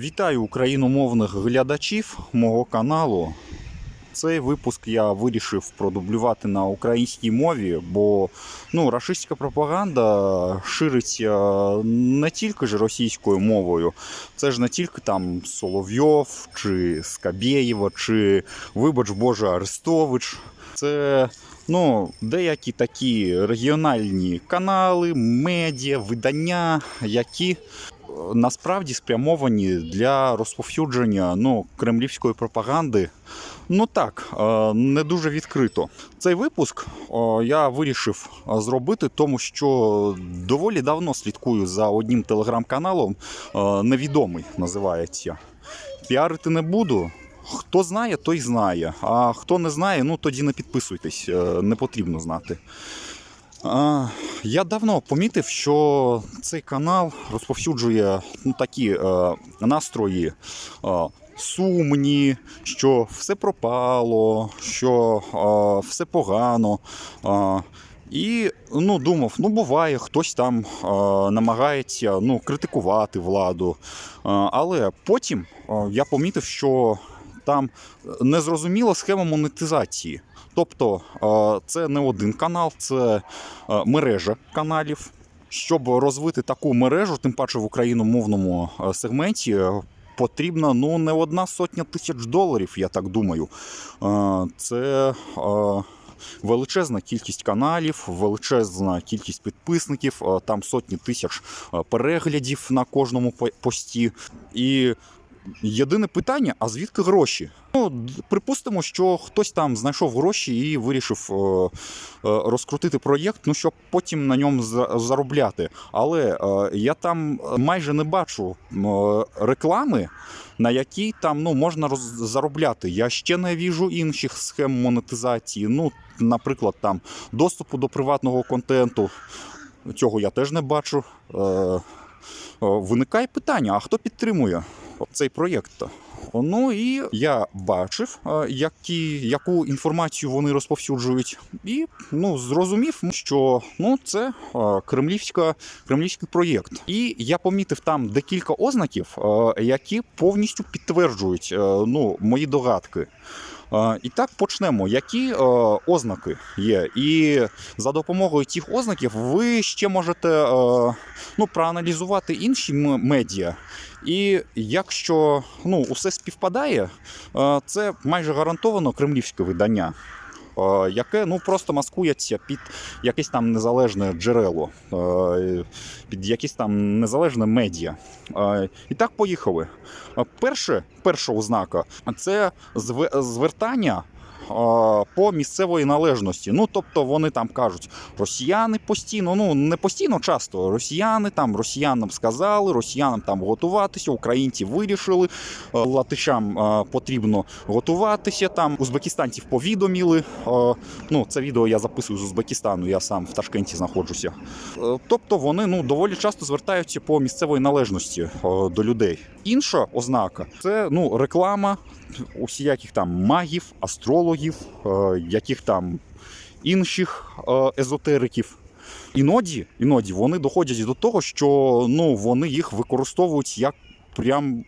Вітаю україномовних глядачів мого каналу. Цей випуск я вирішив продублювати на українській мові, бо ну, рашистська пропаганда шириться не тільки ж російською мовою. Це ж не тільки там Соловйов, чи Скабєєва, чи, вибач Боже, Арестович. Це ну, деякі такі регіональні канали, медіа, видання, які насправді спрямовані для розповсюдження ну, кремлівської пропаганди. Ну так, е, не дуже відкрито. Цей випуск е, я вирішив е, зробити, тому що доволі давно слідкую за одним телеграм-каналом. Невідомий називається. Піарити не буду. Хто знає, той знає. А хто не знає, ну тоді не підписуйтесь, не потрібно знати. Я давно помітив, що цей канал розповсюджує ну, такі е, настрої е, сумні, що все пропало, що е, все погано. Е, і ну, думав, ну буває, хтось там е, намагається ну, критикувати владу. Е, але потім е, я помітив, що там незрозуміла схема монетизації. Тобто е, це не один канал, це е, мережа каналів. Щоб розвити таку мережу, тим паче в україномовному е, сегменті, е, потрібна ну не одна сотня тисяч доларів, я так думаю. Е, Це е, величезна кількість каналів, величезна кількість підписників, е, там сотні тисяч е, переглядів на кожному пості. І Єдине питання: а звідки гроші? Ну, припустимо, що хтось там знайшов гроші і вирішив е, е, розкрутити проєкт, ну щоб потім на ньому за- заробляти. Але е, я там майже не бачу реклами, на якій там ну, можна заробляти. Я ще не віжу інших схем монетизації. Ну, наприклад, там доступу до приватного контенту. Цього я теж не бачу. Виникає питання: а хто підтримує цей проєкт? Ну і я бачив, е, які, яку інформацію вони розповсюджують, і ну, зрозумів, що ну, це е, кремлівська, кремлівський проєкт. І я помітив там декілька ознаків, е, які повністю підтверджують ну, мої догадки. Е, І так почнемо. Які е, ознаки є? І за допомогою цих ознаків ви ще можете е, ну, проаналізувати інші медіа. І якщо ну, усе співпадає, це майже гарантовано кремлівське видання. Е, Яке ну просто маскується під якесь там незалежне джерело, е, під якісь там незалежне медіа. Е, І так поїхали. Перше, перша ознака це зве- звертання по місцевої належності. Ну, тобто вони там кажуть, росіяни постійно, ну не постійно часто. Росіяни там, росіянам сказали, росіянам там готуватися, українці вирішили, е, латишам е, потрібно готуватися. Там узбекистанців повідомили. Е, Ну, це відео я записую з Узбекистану, я сам в Ташкенті знаходжуся. Е, Тобто вони ну доволі часто звертаються по місцевої належності е, до людей. Інша ознака це ну реклама усіляких там магів, астрологів, е, яких там інших е, езотериків. Іноді, іноді вони доходять до того, що ну вони їх використовують як прям.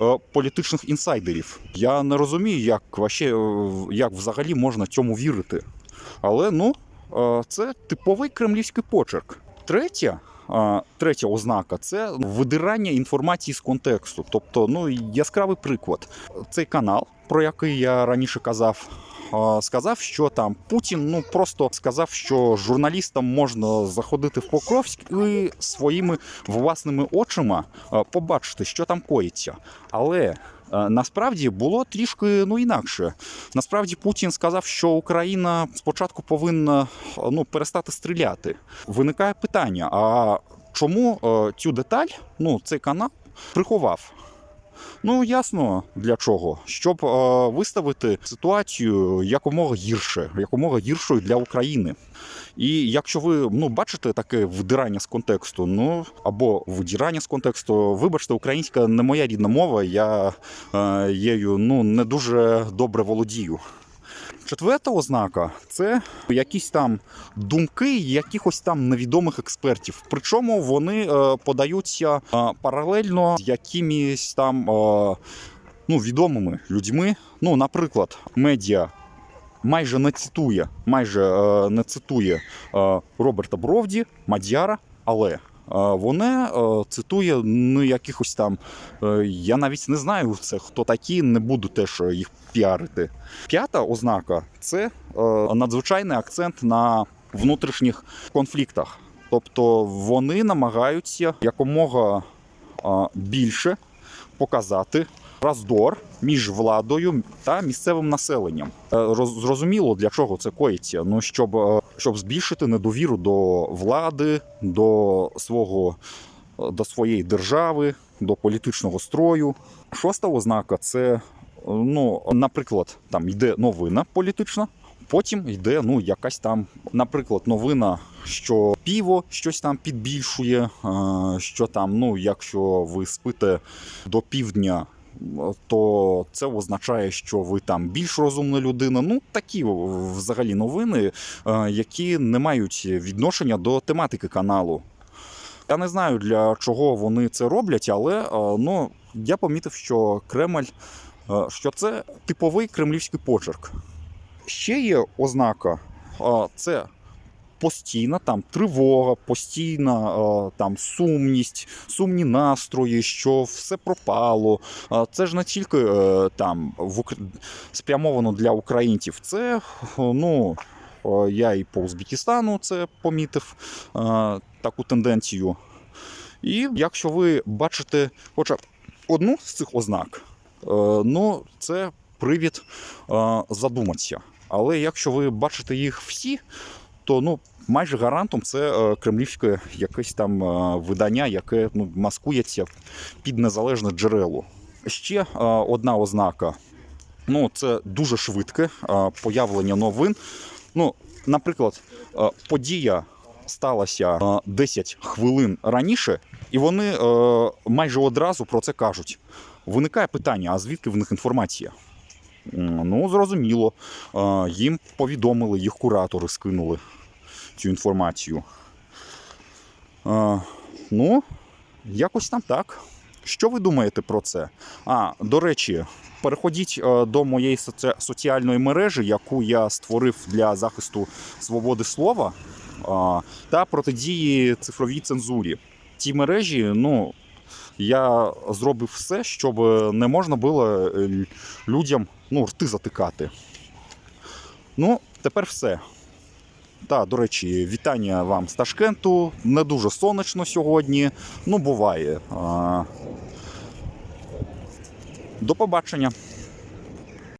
е, Політичних інсайдерів. Я не розумію, як, вообще, е, як взагалі можна цьому вірити. Але ну, це типовий кремлівський почерк. Третя, третя ознака це видирання інформації з контексту. Тобто, ну, яскравий приклад. Цей канал, про який я раніше казав, сказав, що там Путін ну просто сказав, що журналістам можна заходити в Покровськ і своїми власними очима е, побачити, що там коїться. Але е, насправді було трішки ну інакше. Насправді Путін сказав, що Україна спочатку повинна е, ну, перестати стріляти. Виникає питання: а чому е, цю деталь, ну, цей канал приховав? Ну, ясно для чого. Щоб е, виставити ситуацію якомога гірше, якомога гіршою для України. І якщо ви ну, бачите таке видирання з контексту, ну або видирання з контексту, вибачте, українська не моя рідна мова, я е, єю ну, не дуже добре володію. Четверта ознака це якісь там думки якихось там невідомих експертів. Причому вони е, подаються е, паралельно з якимись там е, ну, відомими людьми. Ну, наприклад, медіа майже не цитує, майже е, не цитує е, Роберта Бровді, Мадяра, але вони е, цитує ну, якихось там. е, Я навіть не знаю це хто такі, не буду теж їх піарити. П'ята ознака це е, надзвичайний акцент на внутрішніх конфліктах. Тобто вони намагаються якомога е, більше показати роздор між владою та місцевим населенням. Е, роз- Зрозуміло, для чого це коїться. Ну щоб, е, щоб збільшити недовіру до влади, до свого е, до своєї держави, до політичного строю. Шоста ознака це, ну, наприклад, там йде новина політична. Потім йде ну, якась там, наприклад, новина, що піво щось там підбільшує, е, що там, ну, якщо ви спите до півдня, то це означає, що ви там більш розумна людина. Ну, такі взагалі новини, е, які не мають відношення до тематики каналу. Я не знаю, для чого вони це роблять, але е, ну, я помітив, що Кремль, що це типовий кремлівський почерк. Ще є ознака, це постійна там тривога, постійна там сумність, сумні настрої, що все пропало. Це ж не тільки е, там спрямовано для українців. Це ну. е, Я і по Узбекистану це помітив таку тенденцію. І якщо ви бачите хоча б одну з цих ознак, е, ну це привід задуматися. Але якщо ви бачите їх всі, то ну майже гарантом це е, кремлівське якесь там е, видання, яке ну, маскується під незалежне джерело. Ще е, одна ознака. Ну, це дуже швидке появлення новин. Ну, наприклад, подія сталася е, 10 хвилин раніше, і вони майже одразу про це кажуть. Виникає питання: а звідки в них інформація? Ну, зрозуміло. Їм повідомили, їх куратори скинули цю інформацію. Ну, якось там так. Що ви думаєте про це? А, до речі, переходіть е, до моєї соці- соціальної мережі, яку я створив для захисту свободи слова та протидії цифровій цензурі. Ті мережі, ну. Я зробив все, щоб не можна було е, людям ну, рти затикати. Ну, тепер все. Та, до речі, вітання вам з Ташкенту. Не дуже сонячно сьогодні. Ну, буває. До побачення.